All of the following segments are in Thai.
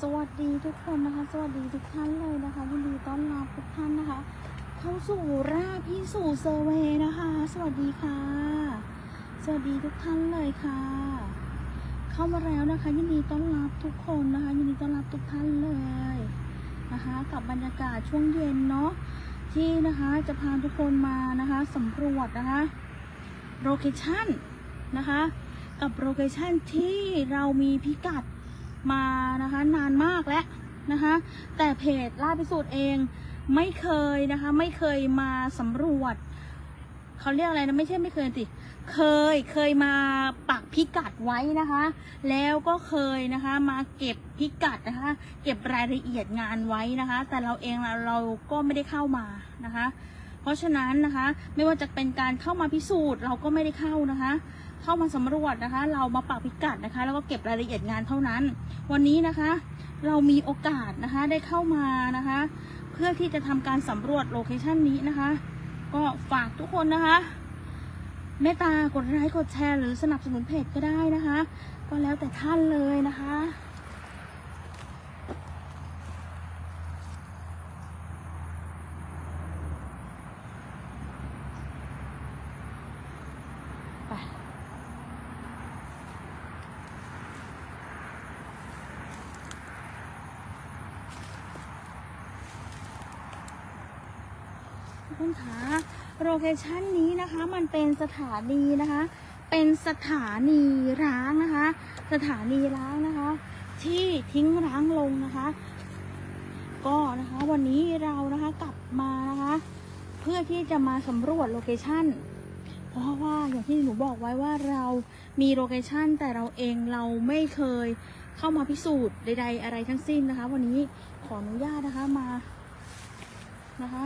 สวัสดีทุกคนนะคะ สวัสดีทุกท่านเลยนะคะยินดีต้อนรับทุกท่านนะคะ เข้าสู่ราพี่สู่เซอร์เวนะคะ สวัสดีค่ะ สวัสดีทุกท่านเลยค่ะ เข้ามาแล้วนะคะ ยินดีต้อนรับทุกคนนะคะ ยินดีต้อนรับทุกท่านเลยนะคะ กับบรรยากาศช่วงเย็นเนาะที่นะคะจะพาทุกคนมานะคะสำรวจนะคะโลเคชั่นนะคะ กับโลเคชั่นที่เรามีพิกัด มานะคะนานมากแล้วนะคะ แต่เพจล่าพิสูจน์เองไม่เคยนะคะ ไม่เคยมาสำรวจเขาเรียกอะไรนะไม่ใช่ไม่เคยสิเคยเคยมาปักพิกัดไว้นะคะ แล้วก็เคยนะคะ มาเก็บพิกัดนะคะ เก็บรายละเอียดงานไว้นะคะ แต่เราเองเราเราก็ไม่ได้เข้ามานะคะ เพราะฉะนั้นนะคะ ไม่ว่าจะเป็นการเข้ามาพิสูจน์เราก็ไม่ได้เข้านะคะ เข้ามาสำรวจนะคะ เรามาปักพิกัดนะคะ แล้วก็เก็บรายละเอียดงานเท่านั้น วันนี้นะคะ เรามีโอกาสนะคะได้เข้ามานะคะ เพื่อที่จะทำการสำรวจโลเคชันนี้นะคะ ก็ฝากทุกคนนะคะเมตตากดไลค์กดแชร์หรือสนับสนุนเพจก็ได้นะคะ ก็แล้วแต่ท่านเลยนะคะ ไป ทุกคนคะโล เคชันนี้นะคะ มันเป็นสถานีนะคะ เป็นสถานีร้างนะคะ สถานีร้างนะคะ ที่ทิ้งร้างลงนะคะ ก็นะคะวันนี้เรานะคะกลับมานะคะ เพื่อที่จะมาสำรวจโลเคชันเพราะว่าอย่างที่หนูบอกไว้ว่าเรามีโลเคชันแต่เราเองเราไม่เคยเข้ามาพิสูจน์ใด ๆ อะไรทั้งสิ้นนะคะ วันนี้ขออนุญาตนะคะมานะคะ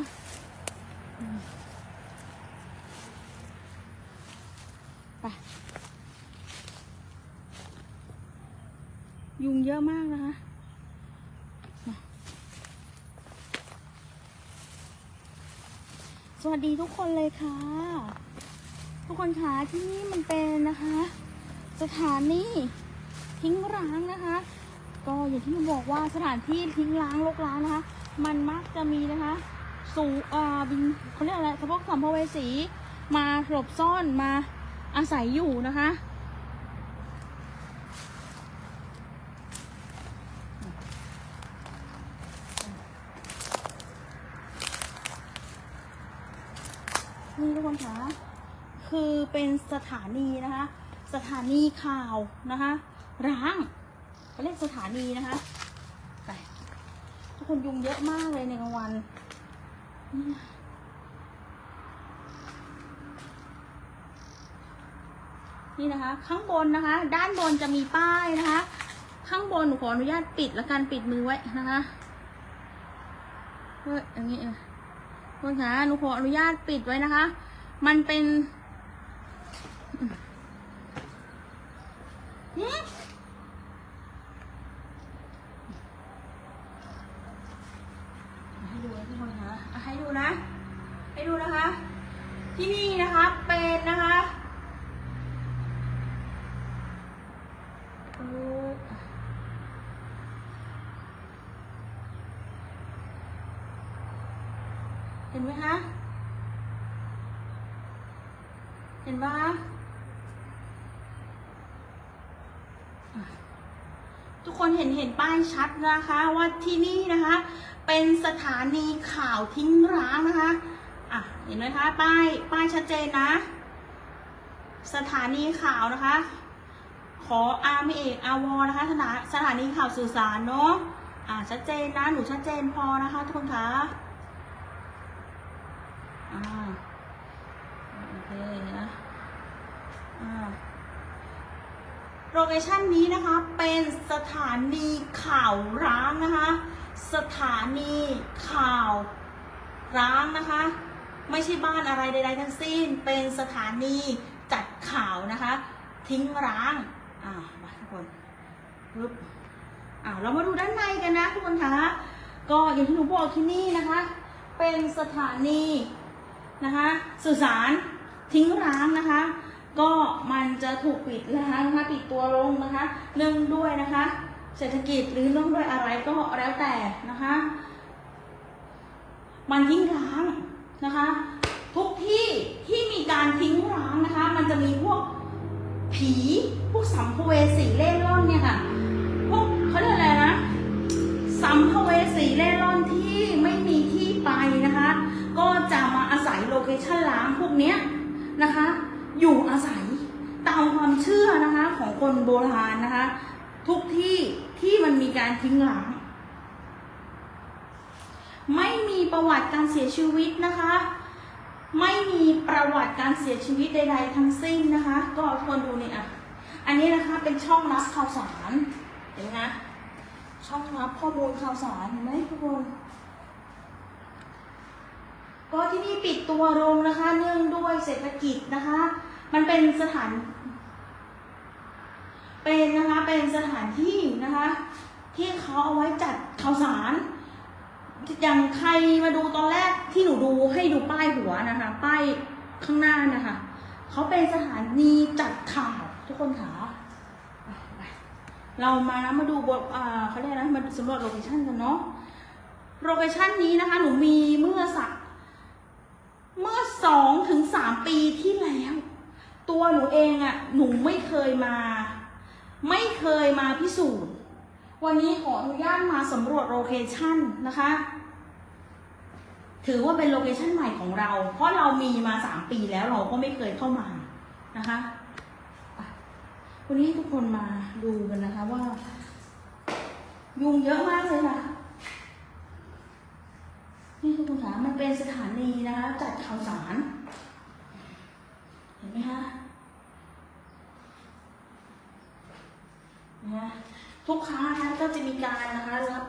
ยุงเยอะมากนะคะ สวัสดีทุกคนเลยค่ะ ทุกคนคะที่นี่มันเป็นนะคะ สถานีทิ้งร้างนะคะ ก็อย่างที่บอกว่าสถานที่ทิ้งร้างรกร้างนะคะ มันมักจะมีนะคะสูอ่าบินเขาเรียกอะไรพวกสัมภเวสีมาหลบซ่อนมาอาศัยอยู่นะคะ นี่ทุกคนคะคือเป็นสถานีนะคะ สถานีข่าวนะคะ ร้างเขาเรียกสถานีนะคะไปทุกคนยุงเยอะมากเลยในกลางวันนี่นะคะ ข้างบนนะคะ ด้านบนจะมีป้ายนะคะ ข้างบนหนูขออนุญาตปิดแล้วกันปิดมือไว้นะคะเฮ้ยอย่างนี้เออ คุณคะหนูขออนุญาตปิดไว้นะคะ มันเป็นให้ดูนะทุกคนคะอะให้ดูนะ ให้ดูนะคะ ที่นี่นะคะเป็นนะคะเออเห็นไหมคะ เห็นปะคะอะทุก คนเห็นเห็นป้ายชัดนะคะว่าที่นี่นะคะ เป็นสถานีข่าวทิ้งร้างนะคะอะเห็นไหมคะป้ายป้ายชัดเจนนะ สถานีข่าวนะคะ ขออาร์มเอกอาวอนะคะสถาสถานีข่าวสื่อสารเนาะอ่าชัดเจนนะหนูชัดเจนพอนะคะทุกคนคะอ่าโอเคนะอ่า โลเคชั่นนี้นะคะเป็นสถานีข่าวร้างนะคะ สถานีข่าวร้างนะคะ ไม่ใช่บ้านอะไรใดๆทั้งสิ้น เป็นสถานีจัดข่าวนะคะ ทิ้งร้างอ่ามาทุกคนปึ๊บอ่าเรามาดูด้านในกันนะทุกคนคะก็อย่างที่หนูบอกที่นี่นะคะ เป็นสถานีนะคะสื่อสารทิ้งร้างนะคะ ก็มันจะถูกปิดนะคะปิดตัวลงนะคะเนื่องด้วยนะคะ เศรษฐกิจหรือเรื่องด้วยอะไรก็แล้วแต่นะคะ มันทิ้งร้างนะคะ ทุกที่ที่มีการทิ้งร้างนะคะ มันจะมีพวกผีพวกสัมภเวสีเล่ร่อนเนี่ยค่ะพวกเขาเรียกอะไรนะสัมภเวสีเล่ร่อนที่ไม่มีที่ไปนะคะ ก็จะมาอาศัยโลเคชั่นล้างพวกเนี้ยนะคะ อยู่อาศัยตามความเชื่อนะคะของคนโบราณนะคะ ทุกที่ที่มันมีการทิ้งหล้างไม่มีประวัติการเสียชีวิตนะคะ ไม่มีประวัติการเสียชีวิตใดๆทั้งสิ้นนะคะ ก็ทวนดูนี่อะอันนี้นะคะเป็นช่องรับข่าวสารเห็นไหมนะช่องรับข้อมูลข่าวสารเห็นไหมทุกคน ก็ที่นี่ปิดตัวลงนะคะ เนื่องด้วยเศรษฐกิจนะคะ มันเป็นสถาน เป็นนะคะ เป็นสถานที่นะคะ ที่เขาเอาไว้จัดข่าวสาร อย่างใครมาดูตอนแรกที่หนูดูให้ดูป้ายหัวนะคะ ป้ายข้างหน้านะคะ เขาเป็นสถานีจัดข่าวทุกคนค่ะเรามานะมาดูบทอ่าเขาเรียกนะมาสำรวจโลเคชั่นกันเนาะ โลเคชั่นนี้นะคะ หนูมีเมื่อสัก เมื่อสองถึงสามปีที่แล้ว ตัวหนูเองอะ่ะหนูไม่เคยมา ไม่เคยมาพิสูจน์ วันนี้ขออนุญาตมาสำรวจโลเคชั่นนะคะ ถือว่าเป็นโลเคชั่นใหม่ของเรา เพราะเรามีมาสามปีแล้วเราก็ไม่เคยเข้ามานะคะวันนี้ให้ทุกคนมาดูกันนะคะว่า ยุงเยอะมากเลยค่ะ นี่ทุกคนคะมันเป็นสถานีนะคะ จัดข่าวสาร เห็นไหมคะนะทุกครั้งนะคะก็จะมีการนะคะรับ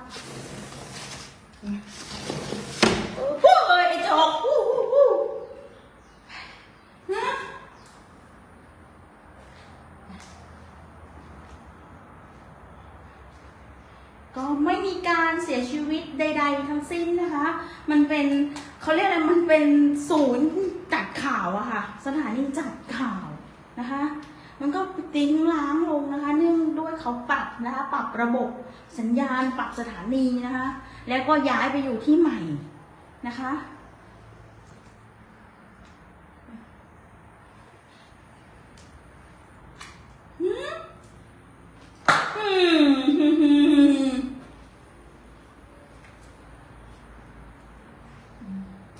โอ้โหไอ้จอกอู้หูหูนะก็ไม่มีการเสียชีวิต ใด ๆ ทั้งสิ้นนะคะ มันเป็นเขาเรียกอะไรมันเป็นศูนย์จัดข่าวอะค่ะ สถานีจัดข่าวนะคะ มันก็ติ้งล้างลงนะคะ เนื่องด้วยเขาปรับนะคะปรับระบบสัญญาณปรับสถานีนะคะ แล้วก็ย้ายไปอยู่ที่ใหม่นะคะ หืมอืมหืมหืม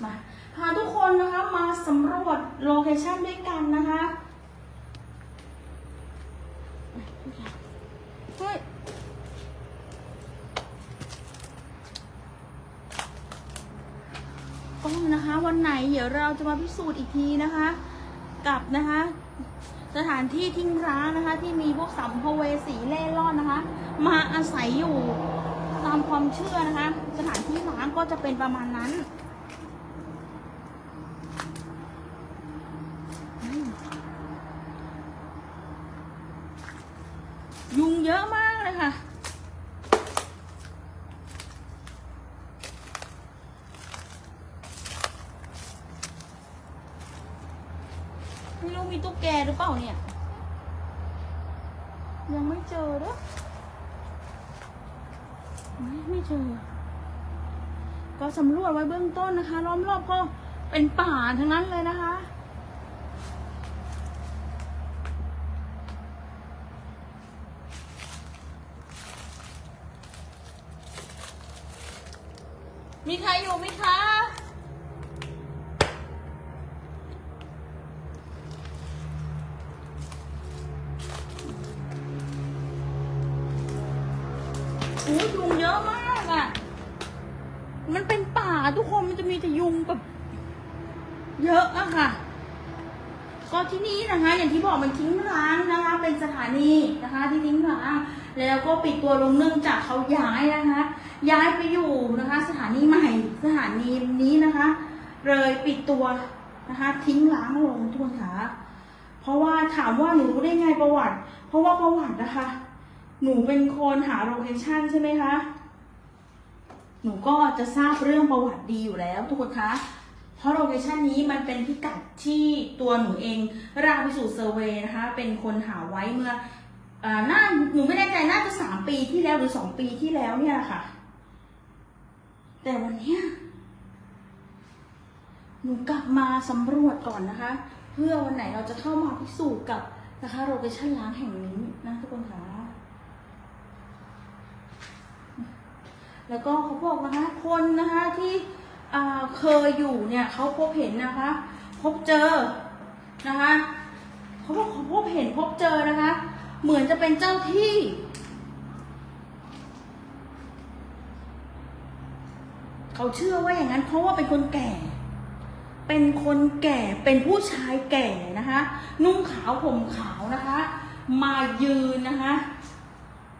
มาพาทุกคนนะคะมาสำรวจโลเคชั่นด้วยกันนะคะเฮ้ยก็นะคะ วันไหนเดี๋ยวเราจะมาพิสูจน์อีกทีนะคะ กับนะคะ สถานที่ทิ้งร้างนะคะ ที่มีพวกสัมภเวสีเล่ร่อนนะคะ มาอาศัยอยู่ตามความเชื่อนะคะ สถานที่ร้างก็จะเป็นประมาณนั้นอืมยุงเยอะมากเลยค่ะ ไม่รู้มีตุ๊กแกหรือเปล่าเนี่ย ยังไม่เจอเด้อไม่ไม่เจอ ก็สำรวจไว้เบื้องต้นนะคะ ล้อมรอบก็เป็นป่าทั้งนั้นเลยนะคะ เขาย้ายนะคะ ย้ายไปอยู่นะคะ สถานีใหม่สถานีนี้นะคะ เลยปิดตัวนะคะ ทิ้งร้างลงทุกคนค่ะเพราะว่าถามว่าหนูรู้ได้ไงประวัติ เพราะว่าประวัตินะคะ หนูเป็นคนหาโลเคชั่นใช่ไหมคะหนูก็จะทราบเรื่องประวัติดีอยู่แล้วทุกคนคะเพราะโลเคชันนี้มันเป็นพิกัดที่ตัวหนูเองราพิสูจน์เซอร์เวย์นะคะ เป็นคนหาไว้เมื่อ น่าหนูไม่แน่ใจน่าจะสามปีที่แล้วหรือสองปีที่แล้วเนี่ยค่ะ แต่วันเนี้ยหนูกลับมาสำรวจก่อนนะคะ เพื่อวันไหนเราจะเข้ามาพิสูจน์กับนะคะโลเคชั่นล้างแห่งนี้นะทุกคนคะแล้วก็เขาบอกนะคะ คนนะคะที่เคยอยู่เนี่ยเขาพบเห็นนะคะ พบเจอนะคะเขาบอกเขาพบเห็นพบเจอนะคะ เหมือนจะเป็นเจ้าที่ เขาเชื่อว่าอย่างนั้น เพราะว่าเป็นคนแก่ เป็นคนแก่เป็นผู้ชายแก่นะคะ นุ่งขาวห่มขาวนะคะ มายืนนะคะ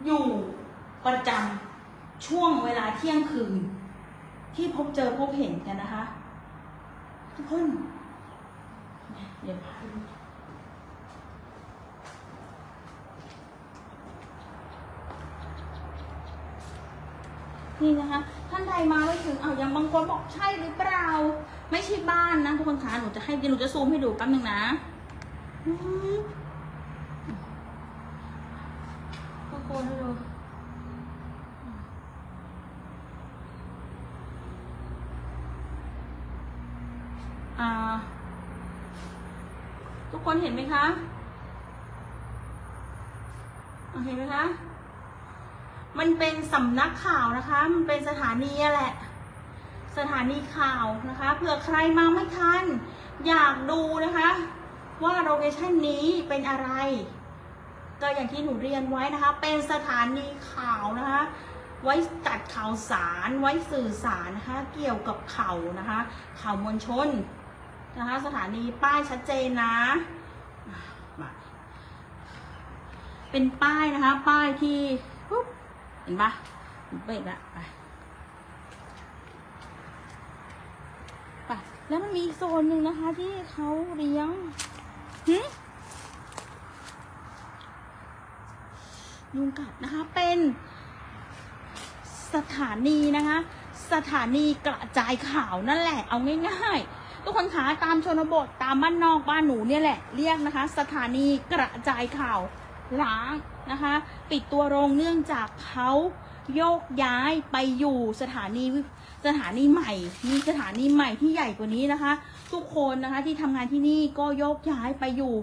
อยู่ประจำช่วงเวลาเที่ยงคืน ที่พบเจอพบเห็นกันนะคะ ทุกคนเดี๋ยวพาด นี่นะคะ ท่านใดมาไม่ถึงเอาย่างบางคนบอกใช่หรือเปล่า ไม่ใช่บ้านนะทุกคนคะหนูจะให้หนูจะซูมให้ดูแป๊บนึงนะอื้อหือตะโกนให้ดูทุกคนเห็นไหมคะ เห็นไหมคะ มันเป็นสำนักข่าวนะคะ มันเป็นสถานีอะแหละ สถานีข่าวนะคะ เผื่อใครมาไม่ทัน อยากดูนะคะ ว่าโลเคชั่นนี้เป็นอะไร ก็อย่างที่หนูเรียนไว้นะคะ เป็นสถานีข่าวนะคะ ไว้จัดข่าวสาร ไว้สื่อสารนะคะ เกี่ยวกับข่าวนะคะ ข่าวมวลชนนะคะ สถานีป้ายชัดเจนนะเป็นป้ายนะคะ ป้ายที่ปุ๊บ เห็นปะเห็นเปิดละไปไปแล้วมันมีโซนหนึ่งนะคะ ที่เขาเลี้ยงหึยุงกัดนะคะ เป็น สถานีนะคะ สถานีกระจายข่าวนั่นแหละ เอาง่ายๆ ทุกคนคะตามชนบทตามบ้านนอกบ้านหนูเนี่ยแหละ เรียกนะคะ สถานีกระจายข่าวล้าง นะคะ ปิดตัวโรงเนื่องจากเขาโยกย้ายไปอยู่สถานีสถานีใหม่ มีสถานีใหม่ที่ใหญ่กว่านี้นะคะ ทุกคนนะคะที่ทำงานที่นี่ก็โยกย้ายไปอยู่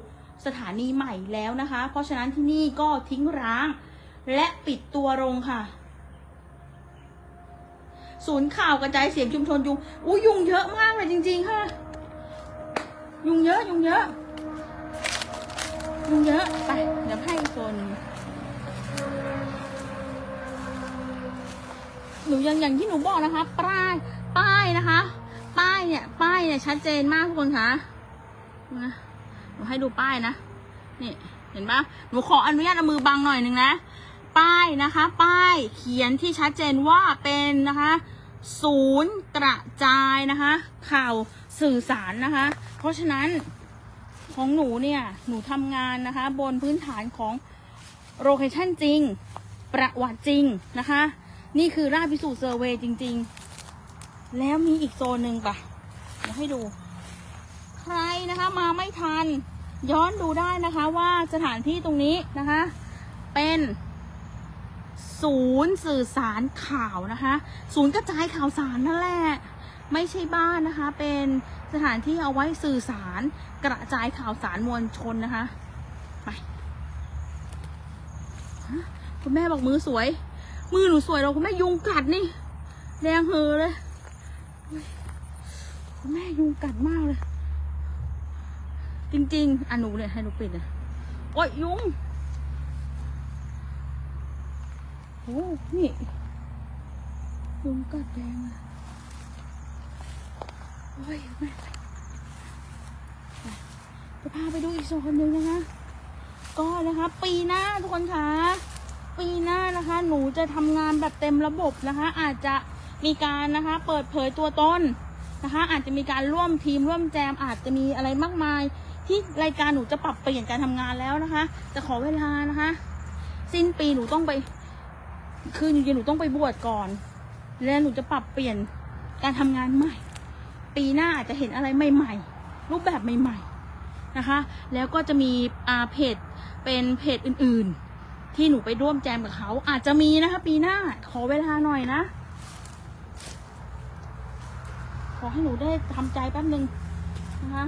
สถานีใหม่แล้วนะคะ เพราะฉะนั้นที่นี่ก็ทิ้งร้าง และปิดตัวโรงค่ะ ศูนย์ข่าวกระจายเสียงชุมชนยุงอู้ยุงเยอะมากเลยจริง ๆ ค่ะ ยุงเยอะ ยุงเยอะ ยุงเยอะ ไป น หนูยังอย่างที่หนูบอกนะคะ ป้าย ป้ายนะคะ ป้ายเนี่ย ป้ายเนี่ยชัดเจนมากทุกคนคะนะหนูให้ดูป้ายนะ นี่ เห็นปะหนูขออนุญาตเอามือบังหน่อยหนึ่งนะ ป้ายนะคะ ป้ายเขียนที่ชัดเจนว่าเป็นนะคะศูนย์กระจายนะคะ ข่าวสื่อสารนะคะ เพราะฉะนั้นของหนูเนี่ย หนูทำงานนะคะ บนพื้นฐานของ โลเคชั่นจริง ประวัติจริงนะคะ นี่คือราชพิสูจน์เซอร์เวย์จริง ๆ แล้วมีอีกโซนหนึ่งปะเดี๋ยวให้ดู ใครนะคะมาไม่ทัน ย้อนดูได้นะคะว่าสถานที่ตรงนี้นะคะ เป็นศูนย์สื่อสารข่าวนะคะ ศูนย์กระจายข่าวสารนั่นแหละ ไม่ใช่บ้านนะคะ เป็นสถานที่เอาไว้สื่อสารกระจายข่าวสารมวลชนนะคะ ไปฮะ คุณแม่บอกมือสวย มือหนูสวยเราคุณแม่ยุงกัดนี่แดงเฮอเลยคุณแม่ยุงกัดมากเลย จริงๆอะหนูเนี่ยให้หนูปิดเลยโอ๊ยยุงโอ้นี่ยุงกัดแดงอะโอ้ยแม่จะพาไปดูอีกโซนหนึ่งนะคะ ก็นะคะ ปีหน้าทุกคนคะปีหน้านะคะ หนูจะทำงานแบบเต็มระบบนะคะ อาจจะมีการนะคะ เปิดเผยตัวตนนะคะ อาจจะมีการร่วมทีมร่วมแจม อาจจะมีอะไรมากมาย ที่รายการหนูจะปรับเปลี่ยนการทำงานแล้วนะคะ จะขอเวลานะคะ สิ้นปีหนูต้องไป คือจริงๆหนูต้องไปบวชก่อน แล้วหนูจะปรับเปลี่ยนการทำงานใหม่ ปีหน้าอาจจะเห็นอะไรใหม่ ๆ รูปแบบใหม่ ๆ นะคะ แล้วก็จะมีอาเพจเป็นเพจอื่นๆ ที่หนูไปร่วมแจมกับเขา อาจจะมีนะคะ ปีหน้าขอเวลาหน่อยนะ ขอให้หนูได้ทำใจแป๊บนึงนะคะ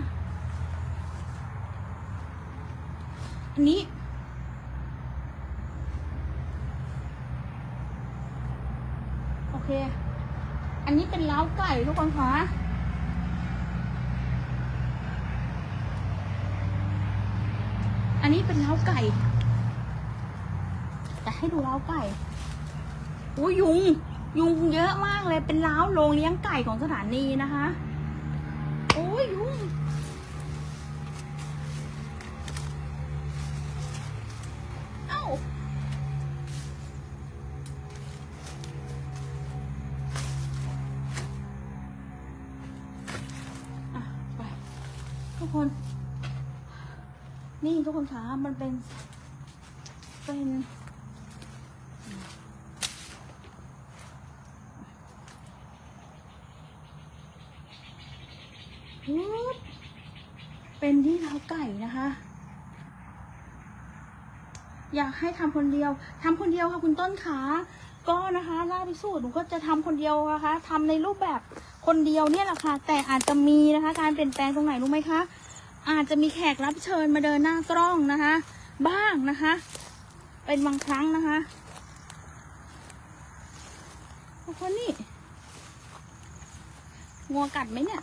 อันนี้โอเค อันนี้เป็นเล้าไก่ทุกคนคะ นนี้เป็นเล้าไก่จะให้ดูเล้าไก่อุ้ยยุง ยุงเยอะมากเลย เป็นเล้าโรงเลี้ยงไก่ของสถานีนะคะ โอ้ยยุง นี่ทุกคนคะมันเป็น เป็นเป็นที่เท้าไก่นะคะ อยากให้ทำคนเดียวทำคนเดียวค่ะคุณต้นขาก็นะคะล่าพิสูจน์หนูก็จะทำคนเดียวนะคะทำในรูปแบบคนเดียวเนี่ยแหละค่ะ แต่อาจจะมีนะคะ การเปลี่ยนแปลงตรงไหนรู้ไหมคะ อาจจะมีแขกรับเชิญมาเดินหน้ากล้องนะคะ บ้างนะคะ เป็นบางครั้งนะคะโอ้คนนี่งัวกัดไหมเนี่ย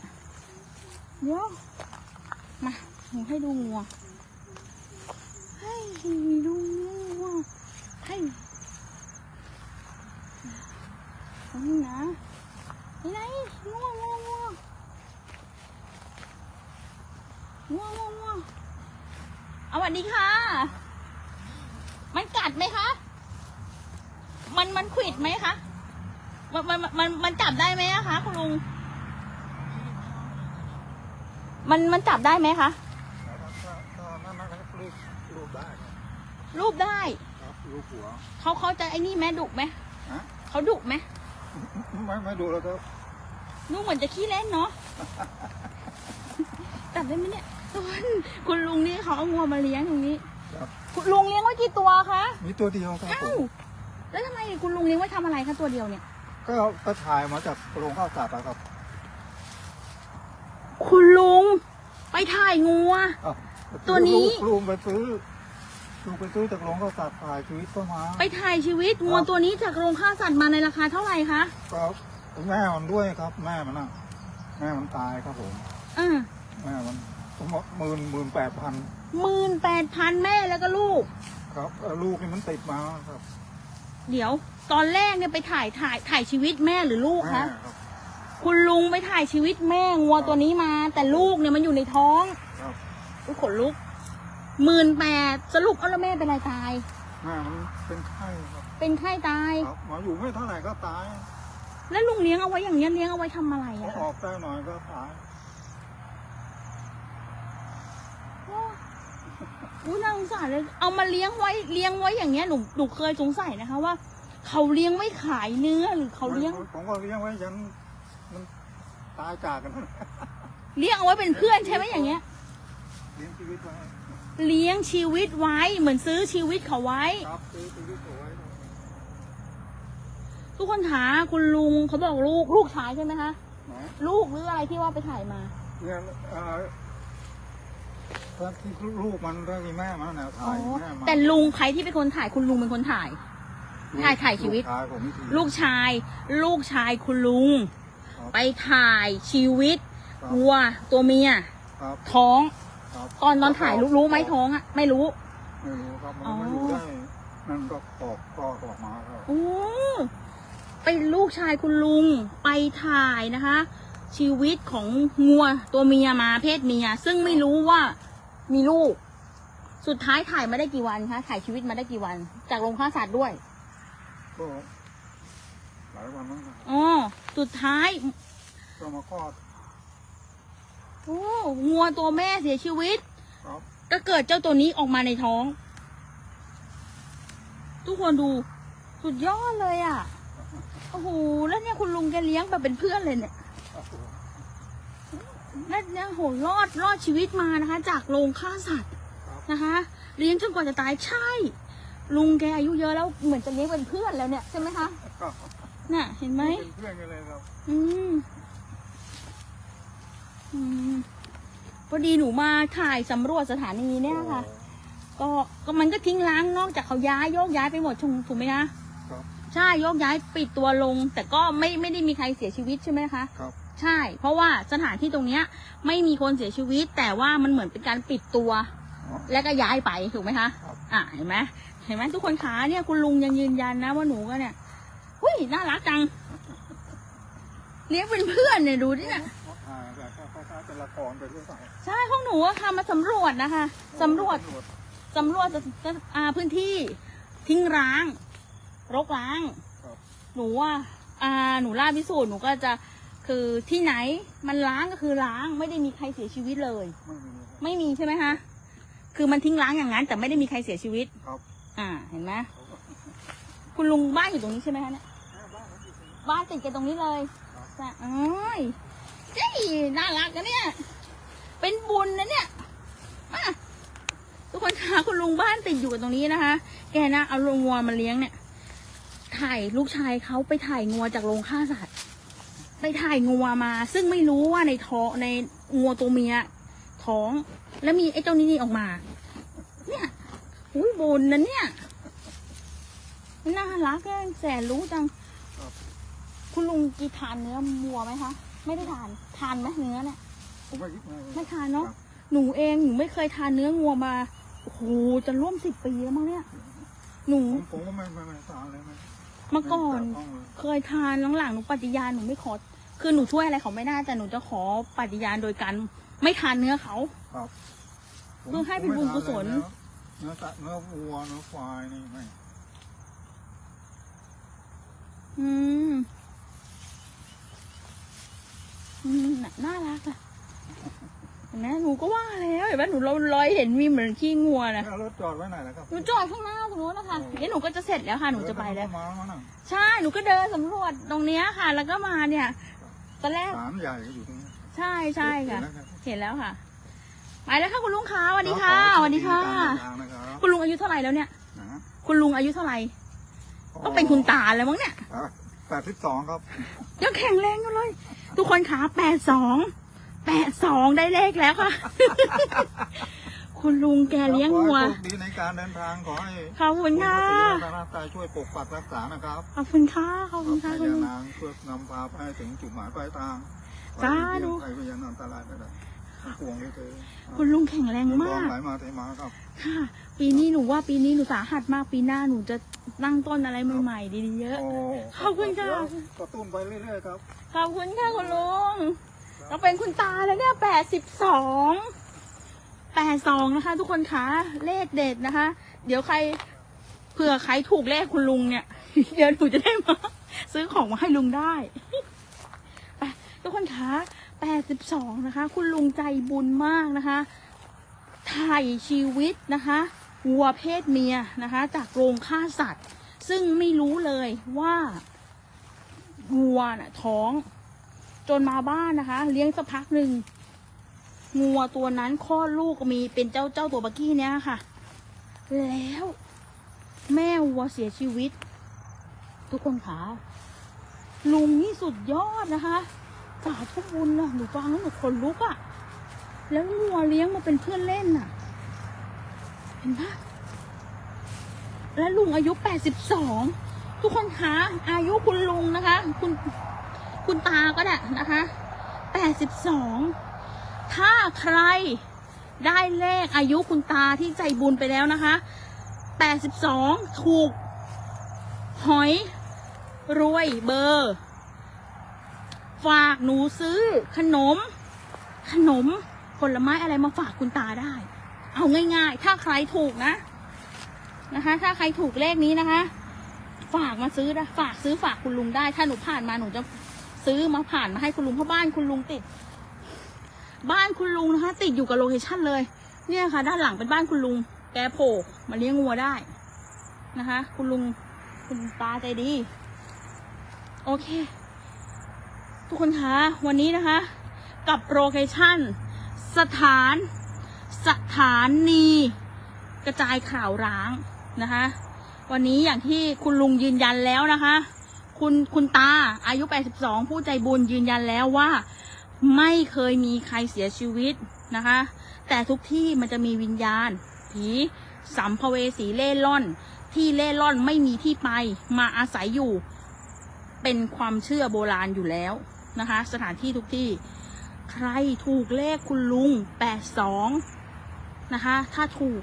เดี๋ยวมาหนูให้ดูงัวให้ดูงัวให้ตรงนี้นะนี่ไหนงวงัวงัว งัวงัวงัวเอาสวัสดีค่ะ มันกัดไหมคะ มันมันขวิดไหมคะ มันมันมันมันจับได้ไหมอะคะคุณลุง มันมันจับได้ไหมคะถ้านั่นนะครับรูปรูปได้ครับรูปได้ครับรูปหัวเขาเขาจะไอ้นี่ไหมดุไหมฮะเขาดุไหมไม่ไม่ดูแล้วครับนูเหมือนจะขี้เล่นเนาะจับได้ไหมเนี่ยทุก คนคุณลุงนี่เขาเอางัวมาเลี้ยงตรงนี้ครับคุณลุงเลี้ยงไว้กี่ตัวคะมีตัวเดียวครับผอ้าวมแล้วทำไมคุณลุงเลี้ยงไว้ทำอะไรคะตัวเดียวเนี่ย ก็ไปถ่ายมาจากโรงข้าวสารนะครับคุณลุง ไปถ่ายงัว อ้าวตัวนี้ ลูกลูกไปซื้อลูกไปซื้อจากโรงข้าวสารถ่ายชีวิตก็มาไปถ่ายชีวิตงัวตัวนี้จากโรงฆ่าสัตว์มาในราคาเท่าไหร่คะก็แม่มันด้วยครับ แม่มันน่ะแม่มันตายครับผม อ่าแม่มัน ผมบอกหมื่นหมื่นแปดพันหมื่นแปดพันแม่แล้วก็ลูก ครับเอ่อลูกนี่มันติดมาครับเดี๋ยว ตอนแรกเนี่ยไปถ่ายถ่ายถ่ายชีวิตแม่หรือลูกแม่คะครับ คุณลุงไปถ่ายชีวิตแม่งัวตัวนี้มา แต่ลูกเนี่ยมันอยู่ในท้องครับ อุ้ยขนลุกหมื่นแปดสรุปเอาแล้วแม่เป็นอะไรตาย แม่มันเป็นไข้ครับเป็นไข้ตาย ครับมาอยู่ไม่เท่าไหร่ก็ตายแล้วลุงเลี้ยงเอาไว้อย่างเงี้ยเลี้ยงเอาไว้ทำอะไรพออะออกได้หน่อยก็ตาย อุ้ยน่าสงสารเลยเอามาเลี้ยงไว้เลี้ยงไว้อย่างเงี้ยหนูหนูเคยสงสัยนะคะว่า เขาเลี้ยงไว้ขายเนื้อหรือเขาเลี้ยง ผมก็เลี้ยงไว้ยันมันตายจากกันเลี้ยงเอาไว้เป็นเพื่อนใช่ไหมอย่างเงี้ย เลี้ยงชีวิตไว้เลี้ยงชีวิตไว้เหมือนซื้อชีวิตเขาไว้ ครับซื้อชีวิตเอาไว้ทุกคนถาคุณลุงเขาบอกลูกลูกชายใช่ไหมคะ นะลูกหรืออะไรที่ว่าไปถ่ายมา เนี่ยเอ่อ ถ้าที่ลูกมันถ้ามีแม่มันนะถ่ายแม่มันแต่ลุงใครที่เป็นคนถ่ายคุณลุงเป็นคนถ่าย ถ่ายถ่ายชีวิต ลูกชายผมนี่ทีลูกชาย ลูกชายคุณลุงครับไปถ่ายชีวิตครับวัวตัวเมีย ครับท้อง ครับตอนตอนถ่ายรู้รู้ไหมท้องอะไม่รู้ ไม่รู้ครับมันอ๋อมาอยู่ได้นั่นก็ออกก็ออกมาครับ โอ้เป็นลูกชายคุณลุงไปถ่ายนะคะ ชีวิตของงัวตัวเมียมาเพศเมีย ซึ่งไม่รู้ว่ามีลูก สุดท้ายถ่ายมาได้กี่วันคะถ่ายชีวิตมาได้กี่วัน จากโรงฆ่าสัตว์ด้วยก็หลายวันแล้วนะอ๋อสุดท้ายก็มาคลอดโอ้งัวตัวแม่เสียชีวิต ครับก็เกิดเจ้าตัวนี้ออกมาในท้อง ทุกคนดู สุดยอดเลยอะ โอ้โห แล้วเนี่ยคุณลุงแกเลี้ยงแบบเป็นเพื่อนเลยเนี่ย แล้วเนี่ยโหรอดรอดชีวิตมานะคะ จากโรงฆ่าสัตว์ครับนะคะเลี้ยงจนกว่าจะตายใช่ ลุงแกอายุเยอะแล้วเหมือนจะเลี้ยงเป็นเพื่อนแล้วเนี่ยใช่ไหมคะก็น่ะเห็นไหมเป็นเพื่อนกันเลยครับ อืมอืมพอดีหนูมาถ่ายสำรวจสถานีเนี่ยค่ะ ก็ก็มันก็ทิ้งร้างนอกจากเขาย้ายโยกย้ายไปหมดถูกถูกไหมคะครับใช่โยกย้ายปิดตัวลง แต่ก็ไม่ไม่ได้มีใครเสียชีวิตใช่ไหมคะครับ ใช่ เพราะว่าสถานที่ตรงเนี้ยไม่มีคนเสียชีวิต แต่ว่ามันเหมือนเป็นการปิดตัวอ๋อแล้วก็ย้ายไปถูกไหมคะครับอะเห็นไหมเห็นไหมทุกคนขาเนี่ยคุณลุงยังยืนยันนะว่าหนูก็เนี่ยหุ้ยน่ารักจังเลี้ยงเป็นเพื่อนเนี่ยดูดิเนี่ยอ่าแบบก็คล้ายๆเป็นละครไปด้วยเปล่าใช่พวกหนูอะค่ะมาสำรวจนะคะสำรวจสำรวจจะจะอ่าพื้นที่ทิ้งร้าง รกร้างครับหนูว่าอ่าหนูล่าพิสูจน์หนูก็จะ คือที่ไหนมันล้างก็คือล้างไม่ได้มีใครเสียชีวิตเลย ไม่มีครับ ไม่มีใช่ไหมคะคือมันทิ้งร้างอย่างนั้น แต่ไม่ได้มีใครเสียชีวิต ครับ อ่าเห็นไหมคุณลุงบ้านอยู่ตรงนี้ใช่ไหมคะเนี่ยบ้านติดกันตรงนี้เลยจ้ะเอ้ยเฮ้ยน่ารักนะเนี่ย เป็นบุญนะเนี่ยมาทุกคนคะคุณลุงบ้านติดอยู่กับตรงนี้นะคะ แกนะเอาลงงัวมาเลี้ยงเนี่ย ถ่ายลูกชายเขาไปถ่ายงัวจากโรงฆ่าสัตว์ ไปถ่ายงัวมา ซึ่งไม่รู้ว่าในท้องในงัวตัวเมียท้อง แล้วมีไอ้เจ้านี้นี่ออกมา เนี่ยอุ้ยบุญนะเนี่ยน่ารักอะแสนรู้จังครับคุณลุงกีทานเนื้อวัวไหมคะ ไม่ได้ทาน ทานไหมเนื้อเนี่ยผมไม่คิดว่าไม่ทานเนาะครับหนูเองหนูไม่เคยทานเนื้องัวมาโอ้โหจะร่วมสิบปีแล้วมั้งเนี่ย หนูผมผมก็ไม่ไม่ไม่ทานเลยไม่ เมื่อก่อนไม่แตะต้องเลยเคยทานหลังๆหนูปฏิญาณหนูไม่ขอ คือหนูช่วยอะไรเขาไม่ได้แต่หนูจะขอปฏิญาณโดยการไม่ทานเนื้อเขา ครับผมเพื่อให้เป็นบุญกุศลผมไม่ทานเลยเนื้อสัตว์เนื้อวัวเนื้อควายนี่ไม่อืมอืมน่ะน่ารักอะเห็ นไหมหนูก็ว่าแล้วเห็นไหมหนูลอยลอยเห็นมีเหมือนขี้งัวนะแล้วรถจอดไว้ไหนล่ะครับ หนูจอดข้างหน้าตรงนู้นนะคะเดี๋ยวหนูก็จะเสร็จแล้วค่ะหนูจะไปแล้วเดินเข้ามาแล้วนะใช่หนูก็เดินสำรวจตรงเนี้ยค่ะ แล้วก็มาเนี่ยตอนแรกศาลใหญ่ก็อยู่ตรงนี้ใช่ใช่ค่ะเห็นแล้วรับเห็นแล้วค่ะไปแล้วค่ะคุณลุงคะสวัสดีค่ะสวัสดีค่ะขอให้ดีการเดินทางนะครับคุณลุงอายุเท่าไหร่แล้วเนี่ยนะคุณลุงอายุเท่าไหร่ต้องเป็นคุณตาแล้วมั้งเนี่ยแปดสิบสองครับยังแข็งแรงอยู่เลย ทุกคนขาแปดสอง แปดสองได้เลขแล้วค่ะ คุณลุงแกเลี้ยงวัว ขอให้โชคดีในการเดินทางขอให้ขอบคุณค่ะพระรัตนตรัยช่วยปกปักรักษานะครับขอบคุณค่ะขอบคุณค่ะพคุณญาลุงนางเพื่อนำพาไปให้ถึงจุดหมายปลายทางสาธุใครพยานอันตรายไปได้ทั้งปวงด้วยเธอคุณลุงแข็งแรงเงินทมาองกไหลมาเทมาครับ ค่ะ ปีนี้หนูว่าปีนี้หนูสาหัสมากปีหน้าหนูจะตั้งต้นอะไรใหม่ๆดีๆเยอะโอ้ขอบคุณค่ะเดี๋ยวกระตุ้นไปเรื่อยๆครับ ขอบคุณค่ะคุณลุง เราเป็นคุณตาแล้วเนี่ยแปดสิบสองแปดสองนะคะ ทุกคนคะเลขเด็ดนะคะ เดี๋ยวใครเผื่อใครถูกเลขคุณลุงเนี่ย เดี๋ยวหนูจะได้มา ซื้อของมาให้ลุงได้ไปทุกคนคะแปดสิบสองนะคะ คุณลุงใจบุญมากนะคะถ่ายชีวิตนะคะวัวเพศเมียนะคะ จากโรงฆ่าสัตว์ ซึ่งไม่รู้เลยว่าวัวน่ะท้อง จนมาบ้านนะคะ เลี้ยงสักพักหนึ่งงัวตัวนั้นคลอดลูกมีเป็นเจ้าเจ้าตัวบักกี้เนี้ยค่ะ แล้ว แม่วัวเสียชีวิต ทุกคนคะลุงนี่สุดยอดนะคะสาธุบุญนะหนูฟังแล้วหนูขนลุกอะแล้วงัวเลี้ยงมาเป็นเพื่อนเล่นน่ะ เห็นปะและลุงอายุแปดสิบสองทุกคนคะอายุคุณลุงนะคะ คุณ คุณตาก็ได้นะคะแปดสิบสองถ้าใครได้เลขอายุคุณตาที่ใจบุญไปแล้วนะคะแปดสิบสองถูก หอย รวยเบอร์ ฝากหนูซื้อขนม ขนมผลไม้อะไรมาฝากคุณตาได้ เอาง่าย ๆ ถ้าใครถูกนะ นะคะ ถ้าใครถูกเลขนี้นะคะ ฝากมาซื้อนะฝากซื้อฝากคุณลุงได้ ถ้าหนูผ่านมาหนูจะ ซื้อมาผ่านมาให้คุณลุงเพราะบ้านคุณลุงติด บ้านคุณลุงนะคะติดอยู่กับโลเคชั่นเลย เนี่ยค่ะ ด้านหลังเป็นบ้านคุณลุง แกโผล่มาเลี้ยงงัวได้นะคะ คุณลุงคุณตาใจดี โอเค ทุกคนคะวันนี้นะคะ กับโลเคชั่นสถาน สถานี กระจายข่าวร้างนะคะ วันนี้อย่างที่คุณลุงยืนยันแล้วนะคะ คุณคุณตาอายุ 82 ผู้ใจบุญยืนยันแล้วว่า ไม่เคยมีใครเสียชีวิตนะคะ แต่ทุกที่มันจะมีวิญญาณ ผีสัมภเวสีเล่ร่อน ที่เล่ร่อนไม่มีที่ไปมาอาศัยอยู่ เป็นความเชื่อโบราณอยู่แล้วนะคะ สถานที่ทุกที่ ใครถูกเลขคุณลุง 82 นะคะ ถ้าถูก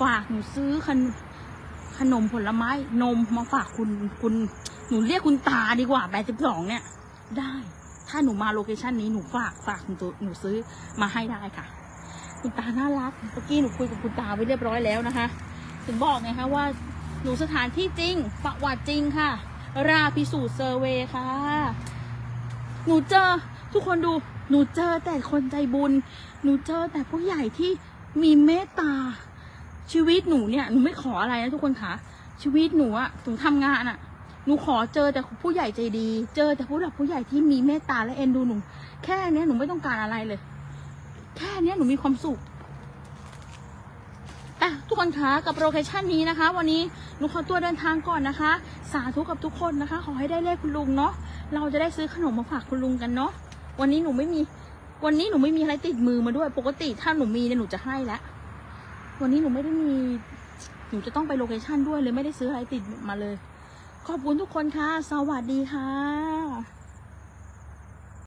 ฝากหนูซื้อขนขนมผลไม้นมมาฝากคุณคุณ หนูเรียกคุณตาดีกว่า82เนี่ย ได้ ถ้าหนูมาโลเคชันนี้หนูฝากฝากหนูตัวหนูซื้อมาให้ได้ค่ะ คุณตาน่ารักเมื่อกี้หนูคุยกับคุณตาไว้เรียบร้อยแล้วนะคะ ถึงบอกไงคะว่าหนูสถานที่จริง ประวัติจริงค่ะ ราพิสูจน์เซอร์เวยค่ะ หนูเจอทุกคนดูหนูเจอแต่คนใจบุญ หนูเจอแต่ผู้ใหญ่ที่มีเมตตา ชีวิตหนูเนี่ย หนูไม่ขออะไรนะทุกคนคะชีวิตหนูอะถึงทำงานอะ หนูขอเจอแต่ผู้ใหญ่ใจดี เจอแต่ผู้หลักผู้ใหญ่ที่มีเมตตาและเอ็นดูหนู แค่เนี้ยหนูไม่ต้องการอะไรเลย แค่เนี้ยหนูมีความสุขอะทุกคนคะกับโลเคชันนี้นะคะ วันนี้หนูขอตัวเดินทางก่อนนะคะ สาธุกับทุกคนนะคะ ขอให้ได้เลขคุณลุงเนาะเราจะได้ซื้อขนมมาฝากคุณลุงกันเนาะวันนี้หนูไม่มี วันนี้หนูไม่มีอะไรติดมือมาด้วย ปกติถ้าหนูมีเนี่ยหนูจะให้แล้ววันนี้หนูไม่ได้มีหนูจะต้องไปโลเคชันด้วยเลยไม่ได้ซื้ออะไรติดมาเลย ขอบคุณทุกคนค่ะ สวัสดีค่ะ